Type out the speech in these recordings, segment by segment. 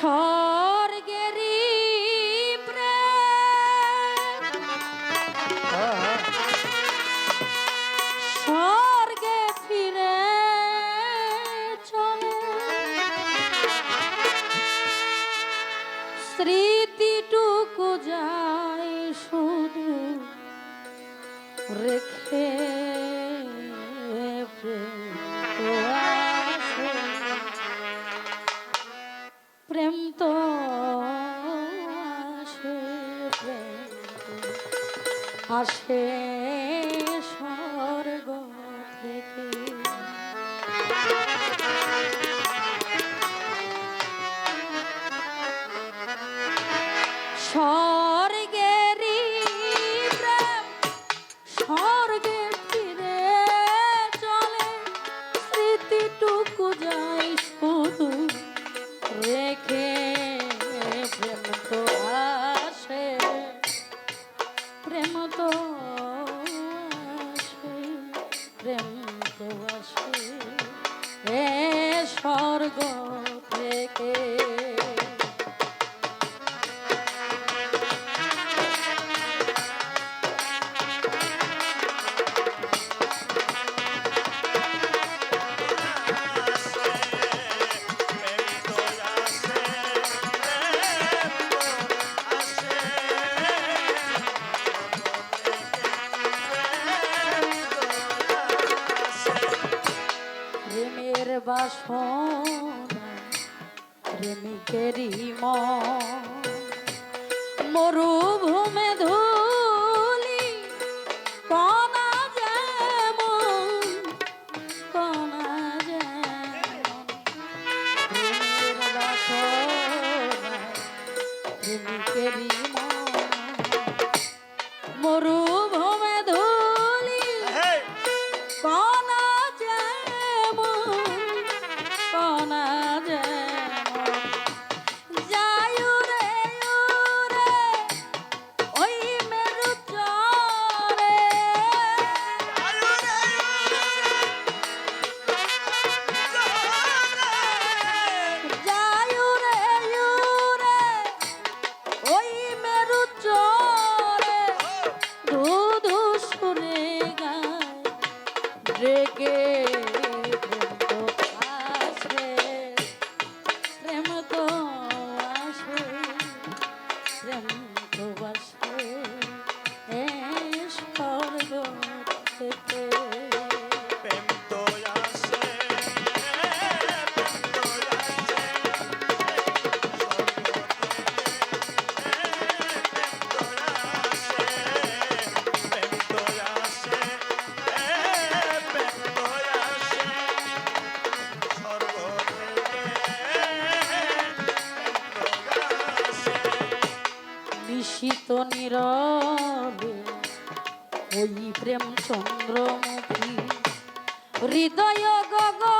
স্বর্গেরি স্মৃতিটুকু যায় শুধু রেখে আসে স্বর্গ থেকে স্বর্গেরই ফিরে চলে স্মৃতিটুকু যায় ভালোবাসি এ স্বর্গ থেকে বাসনা প্রেমিকেরই মরুভূমে ধুলি কনা যেমন কনা যেমন প্রেমের মরু ভাসিত নীরবে ওই প্রেম চন্দ্রমুখী হৃদয় গগন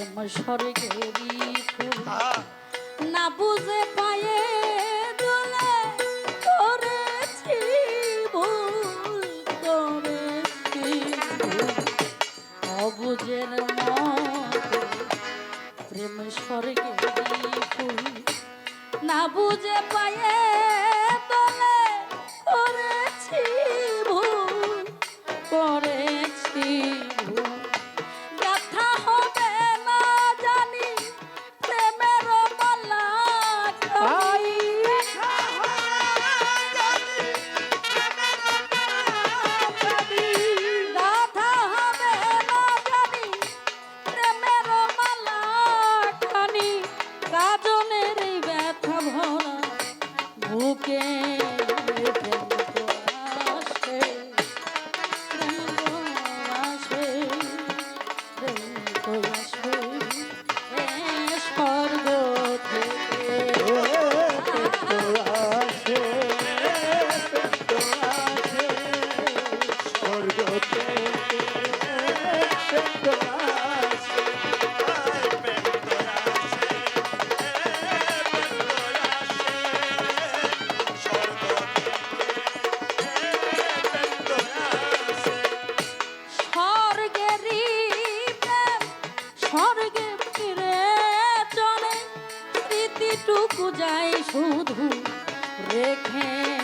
প্রেম স্বর্গেরি না বুঝে পায়ে দোলে করেছি ভুল করেছি অবুঝের প্রেম স্বর্গেরি ফুল। বুঝে পায়ে मधुर रेखें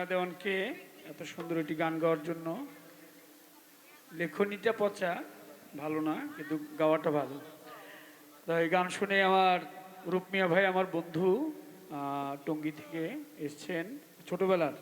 সোনা দেওয়ানকে এত সুন্দর একটি গান গাওয়ার জন্য। লেখনীটা পচা, ভালো না, কিন্তু গাওয়াটা ভালো। তাই গান শুনে আমার রূপমিয়া ভাই, আমার বন্ধু টঙ্গী থেকে এসছেন, ছোটবেলার।